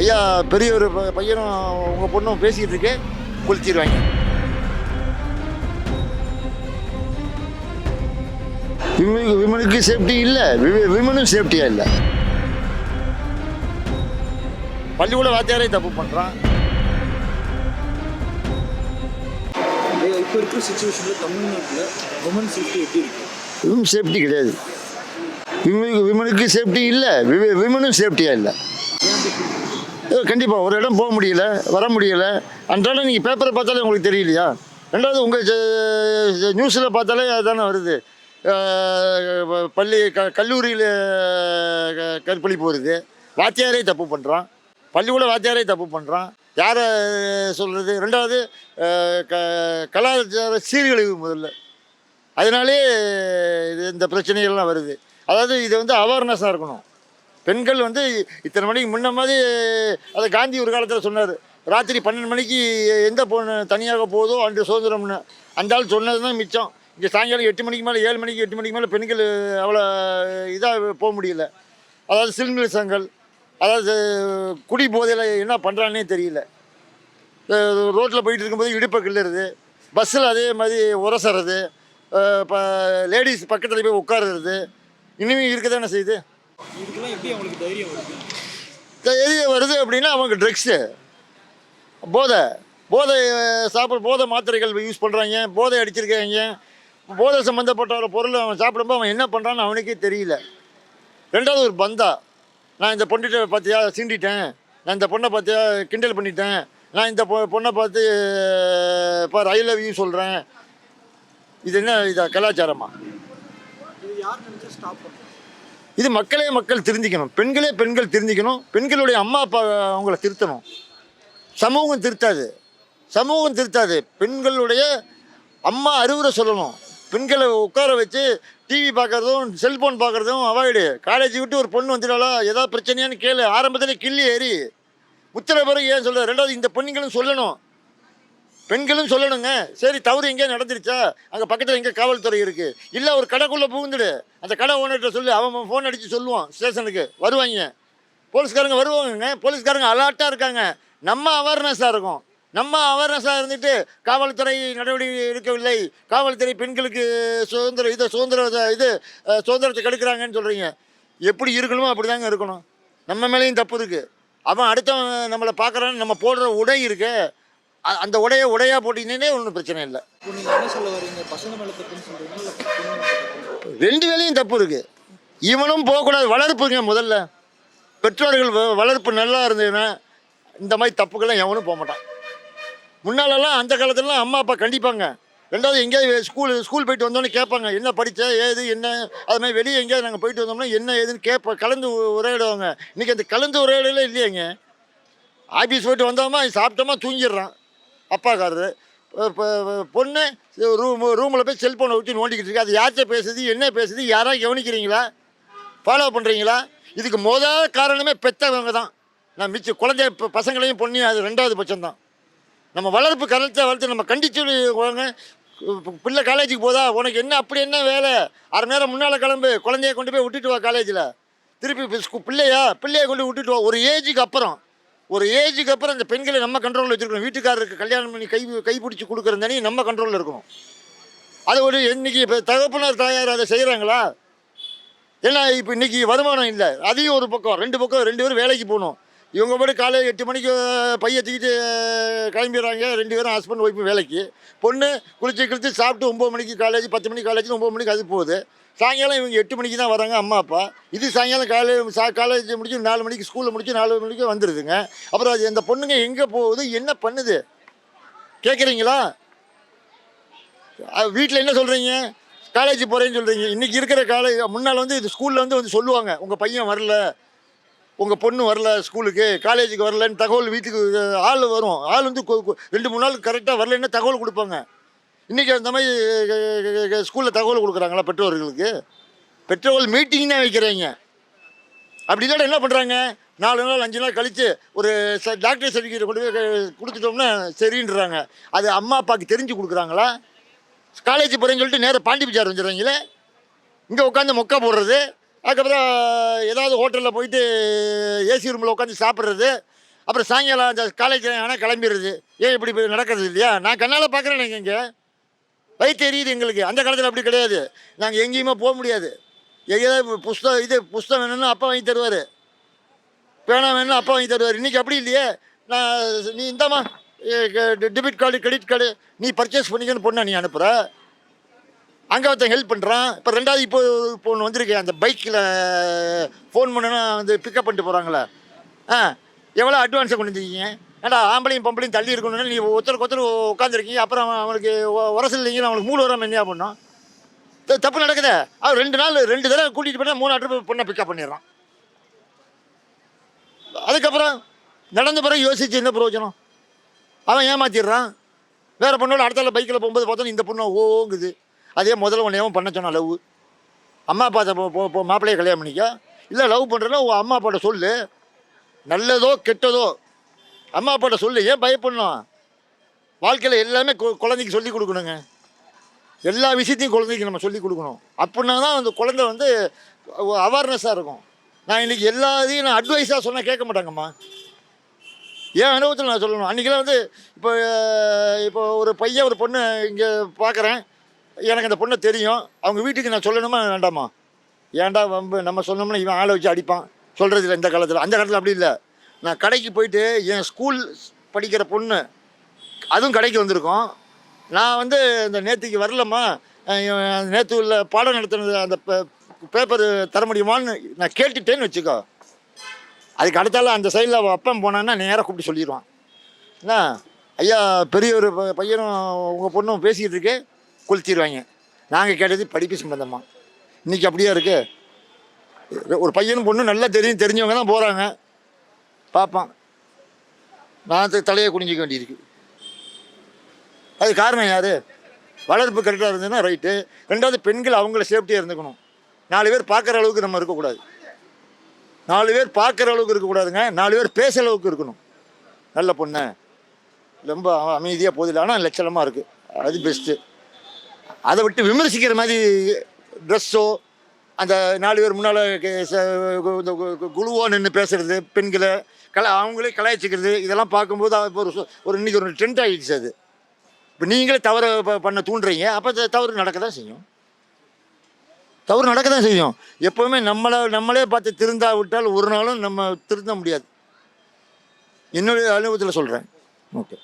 ஐயா பெரிய ஒரு பையனும் உங்கள் பொண்ணும் பேசிக்கிட்டு இருக்கு. குளிச்சிருவாங்க. விமனுக்கு விமனுக்கு சேஃப்டி இல்லை. விமனும் சேஃப்டியாக இல்லை. பள்ளிக்கூட வாத்தியாரே தப்பு பண்ணுறான் இப்போ இருக்கிற சுச்சுவேஷனில் தமிழ்நாட்டில் உமன் சேஃப்டி எப்படி இருக்கு? விமன் சேஃப்டி கிடையாது. விமனுக்கு விமனுக்கு சேஃப்டி இல்லை. விமனும் சேஃப்டியாக இல்லை. கண்டிப்பாக ஒரு இடம் போக முடியல வர முடியல. அன்றாடம் நீங்கள் பேப்பரை பார்த்தாலே உங்களுக்கு தெரியலையா? ரெண்டாவது உங்கள் நியூஸில் பார்த்தாலே அதுதானே வருது. பள்ளி க கல்லூரியில் க- கற்பழிப்பு வருது வாத்தியாரே தப்பு பண்ணுறான் பள்ளிக்கூட வாத்தியாரே தப்பு பண்ணுறான் யாரை சொல்கிறது ரெண்டாவது க கலாச்சார சீர்கழிவு முதல்ல. அதனாலே இது இந்த பிரச்சனைகள்லாம் வருது. அதாவது இது வந்து அவேர்னஸாக இருக்கணும். பெண்கள் வந்து இத்தனை மணிக்கு முன்ன மாதிரி அதை காந்தி ஒரு காலத்தில் சொன்னார். ராத்திரி பன்னெண்டு மணிக்கு எந்த பொண்ணு தனியாக போகுதோ அன்று சுதந்திரம்னு. அந்த ஆள் சொன்னது தான் மிச்சம். இங்கே சாயங்காலம் எட்டு மணிக்கு மேலே ஏழு மணிக்கு எட்டு மணிக்கு மேலே பெண்கள் அவ்வளோ இதாக போக முடியல. அதாவது சிலுமிலிசங்கள் அதாவது குடி போதையில் என்ன பண்ணுறான்னே தெரியல. ரோட்டில் போயிட்டு இருக்கும்போது இடுப்பை கிள்ளுறது பஸ்ஸில் அதே மாதிரி உரசறது இப்போ லேடிஸ் பக்கத்தில் போய் உட்காருறது இனிமே இருக்க தானே செய்யுது? தைரியம் வருது? அப்படின்னா அவங்க ட்ரக்ஸு போதை போதை சாப்பிட போதை மாத்திரைகள் யூஸ் பண்ணுறாங்க போதை அடிச்சிருக்காங்க. போதை சம்மந்தப்பட்ட ஒரு பொருள் அவன் சாப்பிடும்போது அவன் என்ன பண்ணுறான்னு அவனுக்கே தெரியல. ரெண்டாவது ஒரு பந்தா. நான் இந்த பொண்ணுகிட்ட பார்த்தியா சீண்டிட்டேன். நான் இந்த பொண்ணை பார்த்தியா கிண்டல் பண்ணிட்டேன். நான் இந்த பொ பொண்ணை பார்த்து இப்போ ஐ லவ் யூ சொல்கிறேன் இது என்ன இதா கலாச்சாரமா? இது யார் நினைச்சா ஸ்டாப் பண்ணுறோம் இது மக்களே மக்கள் திருந்திக்கணும். பெண்களே பெண்கள் திருந்திக்கணும். பெண்களுடைய அம்மா அப்பா அவங்கள திருத்தணும். சமூகம் திருத்தாது. சமூகம் திருத்தாது. பெண்களுடைய அம்மா அறிவுரை சொல்லணும். பெண்களை உட்கார வச்சு டிவி பார்க்குறதும் செல்ஃபோன் பார்க்குறதும் அவாய்டு காலேஜ் விட்டு ஒரு பொண்ணு வந்துட்டாலா ஏதாவது பிரச்சனையான்னு கேளு. ஆரம்பத்தில் கிள்ளி ஏறி. முத்திர பிறகு ஏன் சொல்ல ரெண்டாவது இந்த பொண்ணுங்களும் சொல்லணும். பெண்களும் சொல்லணுங்க. சரி தவறு எங்கேயா நடந்துருச்சா? அங்கே பக்கத்தில் எங்கே காவல்துறை இருக்குது இல்லை ஒரு கடைக்குள்ளே புகுந்துடு. அந்த கடை ஓனர்கிட்ட சொல்லி. அவன் ஃபோன் அடித்து சொல்லுவான். ஸ்டேஷனுக்கு. வருவாங்க. போலீஸ்காரங்க வருவாங்கங்க. போலீஸ்காரங்க அலர்ட்டாக இருக்காங்க. நம்ம அவேர்னஸாக இருக்கும். நம்ம அவேர்னஸாக இருந்துட்டு காவல்துறை நடவடிக்கை எடுக்கவில்லை. காவல்துறை பெண்களுக்கு சுதந்திரம் இது சுதந்திர இது சுதந்திரத்தை கெடுக்கிறாங்கன்னு சொல்கிறீங்க எப்படி இருக்கணுமோ அப்படி தாங்க இருக்கணும். நம்ம மேலேயும் தப்பு இருக்குது அவன் அடுத்தவன் நம்மளை பார்க்குறான்னு நம்ம போடுற உடை இருக்குது அந்த உடையை உடையாக போட்டிங்கன்னே ஒன்றும் பிரச்சனை இல்லை. ரெண்டு வேலையும் தப்பு இருக்குது இவனும் போகக்கூடாது. வளர்ப்புங்க முதல்ல. பெற்றோர்கள் வளர்ப்பு நல்லா இருந்ததுன்னா இந்த மாதிரி தப்புக்கெல்லாம் எவனும் போக மாட்டான். முன்னாலெல்லாம் அந்த காலத்துலலாம் அம்மா அப்பா கண்டிப்பாங்க. ரெண்டாவது எங்கேயாவது ஸ்கூல் ஸ்கூல் போயிட்டு வந்தோன்னே கேட்பாங்க என்ன படித்த ஏது? என்ன? அது மாதிரி வெளியே எங்கேயாவது நாங்கள் போயிட்டு வந்தோம்னா என்ன ஏதுன்னு கேட்ப கலந்து உரையாடுவாங்க. இன்றைக்கி அந்த கலந்து உரையாடலே இல்லையேங்க. ஆஃபீஸ் போயிட்டு வந்தோமா சாப்பிட்டோமா தூங்கிடுறான். அப்பாக்காரரு. இப்போ பொண்ணு ரூம் ரூமில் போய் செல்ஃபோனை விட்டு நோண்டிக்கிட்டு இருக்கு. அது யார்கிட்ட பேசுது என்ன பேசுது யாராவது கவனிக்கிறீங்களா? ஃபாலோ பண்ணுறீங்களா இதுக்கு முதல் காரணமே பெற்றவங்க தான். நான் மிச்சம் குழந்தை இப்போ பசங்களையும் பொண்ணையும் அது ரெண்டாவது பட்சம்தான். நம்ம வளர்ப்பு கருத்தை வளர்த்து நம்ம கண்டிச்சு பிள்ளை காலேஜுக்கு போதா உனக்கு என்ன அப்படி என்ன வேலை? அரை நேரம் முன்னால் கிளம்பு குழந்தைய கொண்டு போய் விட்டுட்டு வா காலேஜில் திருப்பி பிள்ளையா பிள்ளைய கொண்டு விட்டுட்டு வா. ஒரு ஏஜுக்கு அப்புறம். ஒரு ஏஜுக்கு அப்புறம் அந்த பெண்களை நம்ம கண்ட்ரோலில் வச்சுருக்கணும். வீட்டுக்காரருக்கு கல்யாணம் பண்ணி கை கை பிடிச்சி கொடுக்குற தனி நம்ம கண்ட்ரோலில் இருக்கணும். அது ஒரு இன்னைக்கு இப்போ தகப்பனார் தாயார் அதை செய்கிறாங்களா ஏன்னா இப்போ இன்றைக்கி வருமானம் இல்லை. அதையும் ஒரு பக்கம் ரெண்டு பக்கம் ரெண்டு பேரும் வேலைக்கு போகணும். இவங்க மட்டும் காலையில் எட்டு மணிக்கு பையன் பைய தூக்கிட்டு கிளம்பிடுறாங்க. ரெண்டு பேரும் ஹஸ்பண்ட் ஒய்ஃபு வேலைக்கு. பொண்ணு குளிச்சு குளித்து சாப்பிட்டு ஒம்பது மணிக்கு காலேஜ் பத்து மணிக்கு காலேஜ் ஒம்பது மணிக்கு அது போகுது. சாயங்காலம் இவங்க எட்டு மணிக்கு தான் வராங்க அம்மா அப்பா. இது சாயங்காலம் காலையில் சா காலேஜ் முடிச்சு நாலு மணிக்கு ஸ்கூலில் முடிச்சு நாலு மணிக்கு வந்துடுதுங்க அப்புறம் அது அந்த பொண்ணுங்க எங்கே போகுது? என்ன பண்ணுது? கேட்குறீங்களா வீட்டில் என்ன சொல்கிறீங்க காலேஜ் போகிறேன்னு சொல்கிறீங்க இன்றைக்கி இருக்கிற காலேஜ் முன்னால் வந்து இது ஸ்கூலில் வந்து வந்து சொல்லுவாங்க. உங்கள் பையன் வரல. உங்கள் பொண்ணு வரல ஸ்கூலுக்கு காலேஜுக்கு வரலன்னு தகவல் வீட்டுக்கு ஆள் வரும். ஆள் வந்து ரெண்டு மூணு நாள் கரெக்டாக வரலன்னா தகவல் கொடுப்பாங்க. இன்றைக்கி அந்த மாதிரி ஸ்கூலில் தகவல் கொடுக்குறாங்களா பெற்றோர்களுக்கு? பெற்றோர்கள் மீட்டிங் தான் வைக்கிறாங்க. அப்படி இல்லாட்ட என்ன பண்ணுறாங்க நாலு நாள் அஞ்சு நாள் கழித்து ஒரு ச டாக்டர் சர்டிஃபிகேட் கொண்டு போய் கொடுத்துட்டோம்னா சரின்றாங்க. அது அம்மா அப்பாவுக்கு தெரிஞ்சு கொடுக்குறாங்களா? காலேஜ் போகிறேன்னு சொல்லிட்டு நேராக பாண்டி பிச்சார் வந்துடுறாங்களே? இங்கே உட்காந்து மொக்கா போடுறது? அதுக்கப்புறம் ஏதாவது ஹோட்டலில் போயிட்டு ஏசி ரூமில் உட்காந்து சாப்பிட்றது. அப்புறம் சாயங்காலம் அந்த காலேஜ் ஆனால் கிளம்பிடுறது. ஏன் இப்படி நடக்கிறது இல்லையா? நான் கண்ணால் பார்க்குறேன் இங்கே வயிற்று எரியுது எங்களுக்கு. அந்த காலத்தில் அப்படி கிடையாது. நாங்கள் எங்கேயுமே போக முடியாது. எங்கேயாவது புஸ்தகம் இது புஸ்தகம் வேணும்னா அப்பா வாங்கி தருவார். பேனா வேணும்னா அப்பா வாங்கி தருவார். இன்றைக்கி அப்படி இல்லையே. நான் நீ இந்தாம்மா டெபிட் கார்டு கிரெடிட் கார்டு நீ பர்ச்சேஸ் பண்ணிக்கன்னு பொண்ணை நீ அனுப்புகிற அங்கே ஒருத்தன் ஹெல்ப் பண்ணுறான் இப்போ ரெண்டாவது இப்போ இப்போ ஒன்று வந்திருக்கு. அந்த பைக்கில் ஃபோன் பண்ணனா வந்து பிக்கப் பண்ணிட்டு போகிறாங்களே ஆ எவ்வளோ அட்வான்ஸை கொண்டு வந்திருக்கீங்க? ஏடா ஆம்பளையும் பொம்பளையும் தள்ளி இருக்கணும்னு நீ ஒருத்தருக்கு ஒருத்தர் உட்காந்துருக்கீங்க அப்புறம் அவனுக்கு ஒ- உரசல் அவனுக்கு மூணு வராமல் என்ன பண்ணோம்? தப்பு நடக்குதே. அவர் ரெண்டு நாள் ரெண்டு தடவை கூட்டிகிட்டு போனால் மூணு ட்ரிப் பொண்ணை பிக்கப் பண்ணிடுறான். அதுக்கப்புறம் நடந்த பிறகு யோசிச்சு என்ன பிரயோஜனம்? அவன் ஏமாத்திடுறான். வேறு பொண்ணோட அடுத்தால பைக்கில் போகும்போது பார்த்தோன்னா இந்த பொண்ணு ஓங்குது. அதே முதல்ல உன்னையவும் பண்ண சொன்னான் லவ்? அம்மா அப்பா போ போ- கல்யாணம் பண்ணிக்க. இல்லை லவ் பண்ணுறேன்னா உன் அம்மா அப்பாட்ட சொல்லு. நல்லதோ கெட்டதோ. அம்மா அப்பாட்ட சொல்லு ஏன் பயப்படணும்? வாழ்க்கையில் எல்லாமே கு- குழந்தைக்கு சொல்லி கொடுக்கணுங்க. எல்லா விஷயத்தையும் குழந்தைக்கு நம்ம சொல்லி கொடுக்கணும். அப்படின்னா தான் அந்த குழந்தை வந்து அவேர்னஸாக இருக்கும். நான் இன்றைக்கி எல்லா இதையும் நான் அட்வைஸாக சொன்னால் கேட்க மாட்டாங்கம்மா. என் அனுபவத்தில் நான் சொல்லணும்? அன்றைக்கெல்லாம் வந்து இப்போ இப்போ ஒரு பையன் ஒரு பொண்ணு இங்கே பார்க்குறேன் எனக்கு அந்த பொண்ணை தெரியும். அவங்க வீட்டுக்கு நான் சொல்லணுமா வேண்டாமா? ஏன்டா வம்பு? நம்ம சொன்னோம்னா இவன் ஆளை வச்சு அடிப்பான். சொல்கிறது இல்லை இந்த காலத்தில். அந்த காலத்தில் அப்படி இல்லை. நான் கடைக்கு போயிட்டு என் ஸ்கூல் படிக்கிற பொண்ணு அதுவும் கடைக்கு வந்திருக்கோம். நான் வந்து இந்த நேற்றுக்கு வரலம்மா. நேற்று உள்ள பாடம் நடத்துனது அந்த பேப்பர் தர முடியுமான்னு நான் கேட்டுட்டேன்னு வச்சுக்கோ. அதுக்கு அடுத்தால அந்த சைடில் அப்பன் போனான்னா நேராக கூப்பிட்டு சொல்லிடுவான் என்ன? ஐயா பெரிய ஒரு ப- பையனும் உங்கள் பொண்ணும் பேசிக்கிட்டு இருக்கேன் கொளுத்திடுவாங்க. நாங்கள் கேட்டது படிப்பு சம்பந்தமாக இன்றைக்கி அப்படியே இருக்கு? ஒரு பையனும் பொண்ணும் நல்லா தெரியும் தெரிஞ்சவங்க தான் போகிறாங்க பார்ப்பான் நான் தலையை குடிஞ்சிக்க வேண்டியிருக்கு. அது காரணம் யார்? வளர்ப்பு கரெக்டாக இருந்ததுன்னா ரைட்டு ரெண்டாவது பெண்கள் அவங்கள சேஃப்டியாக இருந்துக்கணும். நாலு பேர் பார்க்குற அளவுக்கு நம்ம இருக்கக்கூடாது. நாலு பேர் பார்க்குற அளவுக்கு இருக்கக்கூடாதுங்க. நாலு பேர் பேசுகிற அளவுக்கு இருக்கணும். நல்ல பொண்ணு. ரொம்ப அமைதியாக போதில்லை ஆனால் லட்சணமாக இருக்குது அது பெஸ்ட்டு அதை விட்டு விமர்சிக்கிற மாதிரி ட்ரெஸ்ஸோ அந்த நாலு பேர் முன்னால் இந்த குழுவோ நின்று பேசுகிறது பெண்களை கலை அவங்களே கலாய்ச்சிக்கிறது இதெல்லாம் பார்க்கும்போது அது ஒரு ஒரு இன்னைக்கு ஒரு ட்ரெண்ட் ஆகிடுச்சு அது. இப்போ நீங்களே தவறு ப- பண்ண தூண்டுறீங்க அப்போ தவறு நடக்க தான் செய்யும். தவறு நடக்க தான் செய்யும். எப்போவுமே நம்மளை நம்மளே பார்த்து திருந்தா விட்டால் ஒரு நாளும் நம்ம திருந்த முடியாது. என்னுடைய அனுபவத்தில் சொல்கிறேன் ஓகே.